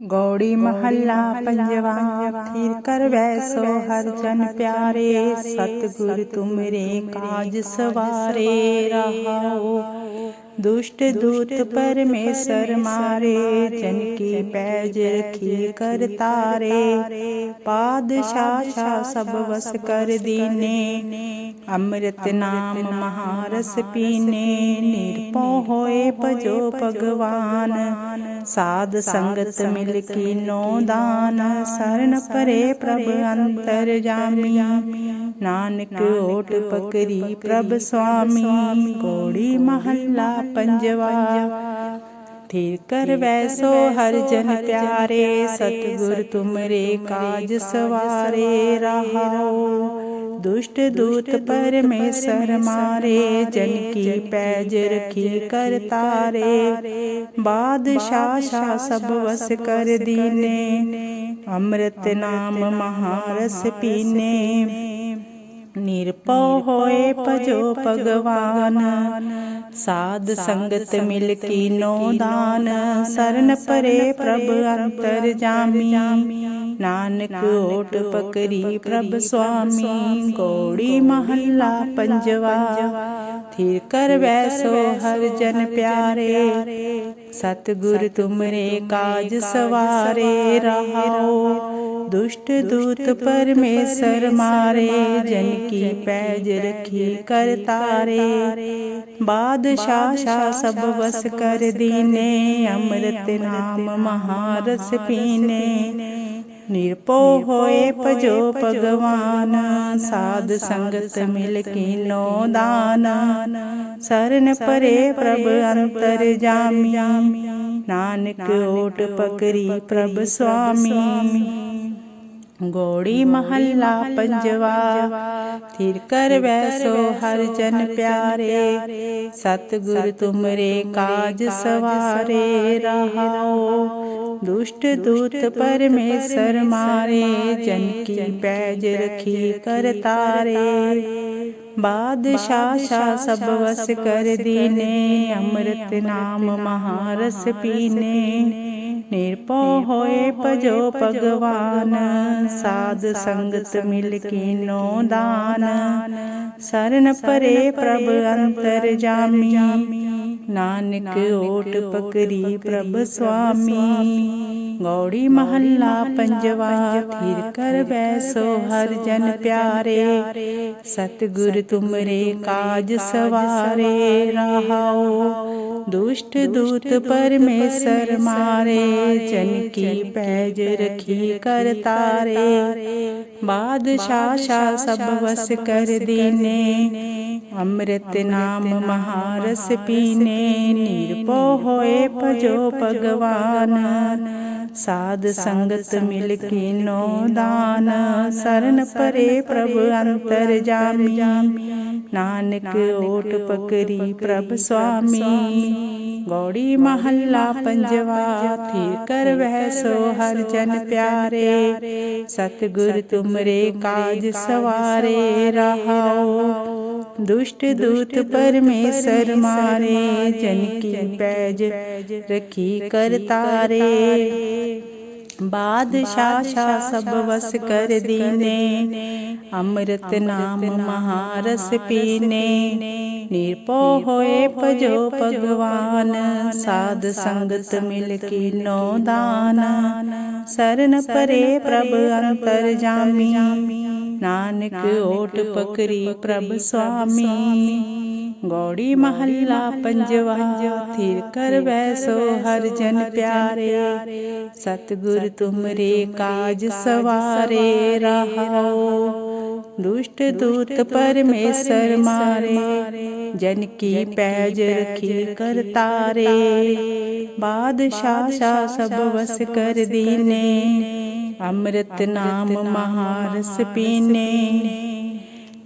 ਗੌੜੀ ਮਹੱਲਾ ਪੰਜਵਾ ਫਿਰ ਕਰ ਵੈਸੋ ਹਰ ਜਨ ਪਿਆਰੇ ਸਤਿਗੁਰ ਤੁਮਰੇ ਕਾਜ ਸਵਾਰੇ ਰਹਾਓ ਦੁਸ਼ਟ ਦੂਤ ਪਰਮੇਸ਼ਰ ਮਾਰੇ ਜਨ ਕੀ ਪੈਜ ਰਖੀ ਕਰ ਤਾਰੇ। ਪਾਦਸ਼ਾਹ ਸ਼ਾ ਸਭ ਵਸ ਕਰ ਦੀਨੇ। ਅੰਮ੍ਰਿਤ ਨਾਮ ਮਹਾਰਸ ਪੀਨੇ। ਨਿਰਭਉ ਹੋਏ ਭਜੋ ਭਗਵਾਨ। ਸਾਧ ਸੰਗਤ ਮਿਲ ਕੀਨੋ ਦਾਨ। ਸਰਨ ਪਰੇ ਪ੍ਰਭ ਅੰਤਰ ਜਾਮੀ। ਨਾਨਕ ਓਟ ਪਕਰੀ ਪ੍ਰਭ ਸੁਆਮੀ ਕੋੜੀ ਮਹੱਲਾ ਪੰਜਵਾ ਥੀਰ ਕਰ ਵੈਸੋ ਹਰ ਜਨ ਪਿਆਰੇ ਸਤਿਗੁਰ ਤੁਮਰੇ ਕਾਜ ਸਵਾਰੇ ਰਹਾਓ ਦੁਸ਼ਟ ਦੂਤ ਪਰਮੇਸ਼ਰ ਮਾਰੇ ਜਨ ਕੀ ਪੈਜ ਰਖੀ ਕਰ ਤਾਰੇ ਬਾਦਸ਼ਾਹ ਸ਼ਾ ਸਭ ਵਸ ਕਰ ਦੀਨੇ। ਅੰਮ੍ਰਿਤ ਨਾਮ ਮਹਾਰਸ ਪੀਨੇ। ਨਿਰਭਉ ਹੋਏ ਭਜੋ ਭਗਵਾਨ। ਸਾਧ ਸੰਗਤ ਮਿਲ ਕੀਨੋ ਦਾਨ। ਸਰਨ ਪਰੇ ਪ੍ਰਭ ਅੰਤਰ ਜਾਮੀ। ਨਾਨਕ ਓਟ ਪਕਰੀ ਪ੍ਰਭ ਸੁਆਮੀ। ਗੋੜੀ ਮਹੱਲਾ ਪੰਜਵਾ। ਥਿਰ ਕਰ ਵੈਸੋ ਹਰ ਜਨ ਪਿਆਰੇ। ਸਤਿਗੁਰ ਤੁਮਰੇ ਕਾਜ ਸਵਾਰੇ ਰਹਾਓ। ਦੁਸ਼ਟ ਦੂਤ ਪਰਮੇਸ਼ਰ ਮਾਰੇ ਜਨ ਕੀ ਪੈਜ ਰਖੀ ਕਰ ਤਾਰੇ ਬਾਦਸ਼ਾਹ ਸ਼ਾ ਸਭ ਵਸ ਕਰ ਦੀਨੇ ਅੰਮ੍ਰਿਤ ਨਾਮ ਮਹਾਰਸ ਪੀਨੇ। ਨਿਰਭਉ ਹੋਏ ਭਜੋ ਭਗਵਾਨ ਸਾਧ ਸੰਗਤ ਮਿਲ ਕੀਨੋ ਦਾਨ। ਸਰਨ ਪਰੇ ਪ੍ਰਭ ਅੰਤਰ ਜਾਮੀ। ਨਾਨਕ ਓਟ ਪਕਰੀ ਪ੍ਰਭ ਸੁਆਮੀ ਗੋੜੀ ਮਹੱਲਾ ਪੰਜਵਾ, ਥਿਰ ਕਰ ਵੈਸੋ ਹਰ ਜਨ ਪਿਆਰੇ, ਸਤਿਗੁਰ ਤੁਮਰੇ ਕਾਜ ਸਵਾਰੇ ਰਹਾਓ। ਦੁਸ਼ਟ ਦੂਤ ਪਰਮੇਸ਼ਰ ਮਾਰੇ, ਜਨ ਕੀ ਪੈਜ ਰਖੀ ਕਰ ਤਾਰੇ। ਬਾਦਸ਼ਾਹ ਸ਼ਾ ਸਭ ਵਸ ਕਰ ਦੀਨੇ, ਅੰਮ੍ਰਿਤ ਨਾਮ ਮਹਾਰਸ ਪੀਨੇ। ਨਿਰਭਉ ਹੋਏ ਭਜੋ ਭਗਵਾਨ ਸਾਧ ਸੰਗਤ ਮਿਲ ਕੀਨੋ ਦਾਨ। ਸਰਨ ਪਰੇ ਪ੍ਰਭ ਅੰਤਰ ਜਾਮੀ। ਨਾਨਕ ਓਟ ਪਕਰੀ ਪ੍ਰਭ ਸੁਆਮੀ। ਗੌੜੀ ਮਹੱਲਾ ਪੰਜਵਾ ਥਿਰ ਕਰ ਬੈਸੋ ਹਰ ਜਨ ਪਿਆਰੇ। ਸਤਿਗੁਰ ਤੁਮਰੇ ਕਾਜ ਸਵਾਰੇ ਰਹਾਓ। ਦੁਸ਼ਟ ਦੂਤ ਪਰਮੇਸ਼ਰ ਮਾਰੇ ਜਨ ਕੀ ਪੈਜ ਰਖੀ ਕਰ ਤਾਰੇ। ਬਾਦਸ਼ਾਹ ਸ਼ਾ ਸਭ ਵਸ ਕਰ ਦੀਨੇ। ਅੰਮ੍ਰਿਤ ਨਾਮ ਮਹਾਰਸ ਪੀਨੇ ਨਿਰਭਉ ਹੋਏ ਭਜੋ ਭਗਵਾਨ। ਸਾਧ ਸੰਗਤ ਮਿਲ ਕੀਨੋ ਦਾਨ ਸਰਨ ਪਰੇ ਪ੍ਰਭ ਅੰਤਰ ਜਾਮੀ। ਨਾਨਕ ਓਟ ਪਕਰੀ ਪ੍ਰਭ ਸੁਆਮੀ। ਗੌੜੀ ਮਹੱਲਾ ਪੰਜਵਾ ਥਿਰ ਕਰ ਵਹਿ ਸੋ ਹਰ ਜਨ ਪਿਆਰੇ। ਸਤਿਗੁਰ ਤੁਮਰੇ ਕਾਜ ਸਵਾਰੇ ਰਹਾਓ। ਦੁਸ਼ਟ ਦੂਤ ਪਰਮੇਸ਼ਰ ਮਾਰੇ। ਜਨ ਕੀ ਪੈਜ ਰਖੀ ਕਰ ਤਾਰੇ ਬਾਦਸ਼ਾਹ ਸ਼ਾ ਸਭ ਵਸ ਕਰ ਦੀਨੇ ਅੰਮ੍ਰਿਤ ਨਾਮ ਮਹਾਰਸ ਪੀਨੇ। ਨਿਰਭਉ ਹੋਏ ਭਜੋ ਭਗਵਾਨ, ਸਾਧ ਸੰਗਤ ਮਿਲ ਨੋ ਦਾਨ। ਸਰਨ ਪਰੇ ਪ੍ਰਭ ਅੰਤਰ ਜਾਮੀ, ਨਾਨਕ ਓਟ ਪਕਰੀ ਪ੍ਰਭ ਸੁਆਮੀ। ਗੌੜੀ ਮਹੱਲਾ ਪੰਜਵਾ, ਥਿਰ ਕਰ ਵੈਸੋ ਹਰ ਜਨ ਪਿਆਰੇ। ਸਤਿਗੁਰ ਤੁਮਰੇ ਕਾਜ ਸਵਾਰੇ ਰਹਾਓ। ਦੁਸ਼ਟ ਦੂਤ ਪਰਮੇਸ਼ਰ ਮਾਰੇ, ਜਨ ਕੀ ਪੈਜ ਰਖੀ ਕਰ ਤਾਰੇ। ਬਾਦਸ਼ਾਹ ਸ਼ਾ ਸਭ ਵਸ ਕਰ ਦੀਨੇ, ਅੰਮ੍ਰਿਤ ਨਾਮ ਮਹਾਰਸ ਪੀਨੇ।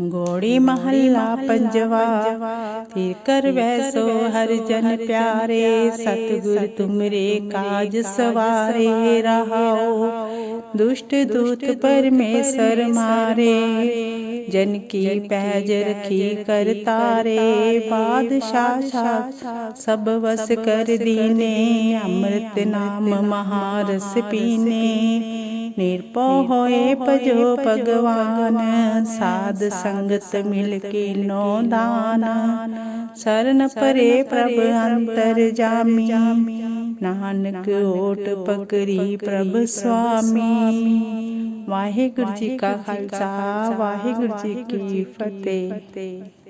ਗੋੜੀ ਮਹੱਲਾ ਪੰਜਵਾ, ਫਿਰ ਕਰ ਵੈਸੋ ਹਰ ਜਨ ਪਿਆਰੇ, ਸਤਿਗੁਰ ਤੁਮਰੇ ਕਾਜ ਸਵਾਰੇ ਰਹਾਓ। ਦੁਸ਼ਟ ਦੂਤ ਪਰਮੇਸ਼ਰ ਮਾਰੇ, ਜਨ ਕੀ ਪੈਜ ਰਖੀ ਕਰ ਤਾਰੇ। ਬਾਦਸ਼ਾਹ ਸ਼ਾਹ ਸਭ ਵਸ ਕਰ ਦੀਨੇ, ਅੰਮ੍ਰਿਤ ਨਾਮ ਮਹਾਰਸ ਪੀਨੇ। ਨਿਰਭਉ ਹੋਏ ਭਜੋ ਭਗਵਾਨ ਸਾਧ ਸੰਗਤ ਮਿਲ ਕੇ ਨੋ ਦਾਨ। ਸਰਨ ਪਰੇ ਪ੍ਰਭ ਅੰਤਰ ਜਾਮੀ। ਨਾਨਕ ਓਟ ਪਕਰੀ ਪ੍ਰਭ ਸੁਆਮੀ। ਵਾਹਿਗੁਰੂ ਜੀ ਕਾ ਖਾਲਸਾ ਵਾਹਿਗੁਰੂ ਜੀ ਕੀ ਫਤਿਹ।